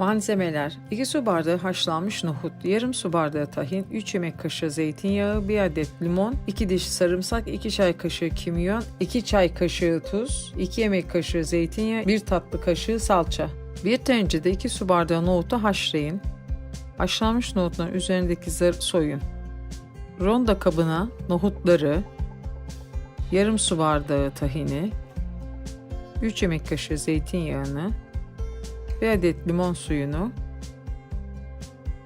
Malzemeler 2 su bardağı haşlanmış nohut, yarım su bardağı tahin, 3 yemek kaşığı zeytinyağı, 1 adet limon, 2 diş sarımsak, 2 çay kaşığı kimyon, 2 çay kaşığı tuz, 2 yemek kaşığı zeytinyağı, 1 tatlı kaşığı salça. Bir tencerede 2 su bardağı nohutu haşlayın. Haşlanmış nohutların üzerindeki zarı soyun. Ronda kabına nohutları, yarım su bardağı tahini, 3 yemek kaşığı zeytinyağını, 1 adet limon suyunu,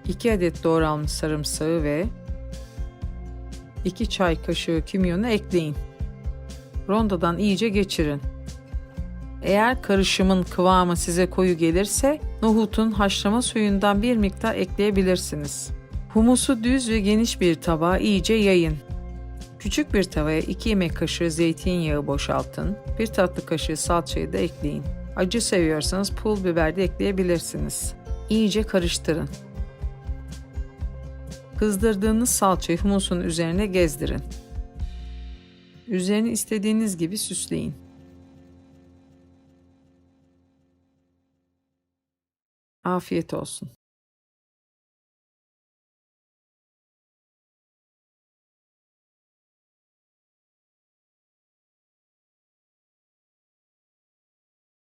2 adet doğranmış sarımsağı ve 2 çay kaşığı kimyonu ekleyin. Rondodan iyice geçirin. Eğer karışımın kıvamı size koyu gelirse nohutun haşlama suyundan bir miktar ekleyebilirsiniz. Humusu düz ve geniş bir tabağa iyice yayın. Küçük bir tavaya 2 yemek kaşığı zeytinyağı boşaltın. 1 tatlı kaşığı salçayı da ekleyin. Acı seviyorsanız pul biber de ekleyebilirsiniz. İyice karıştırın. Kızdırdığınız salçayı humusun üzerine gezdirin. Üzerini istediğiniz gibi süsleyin. Afiyet olsun.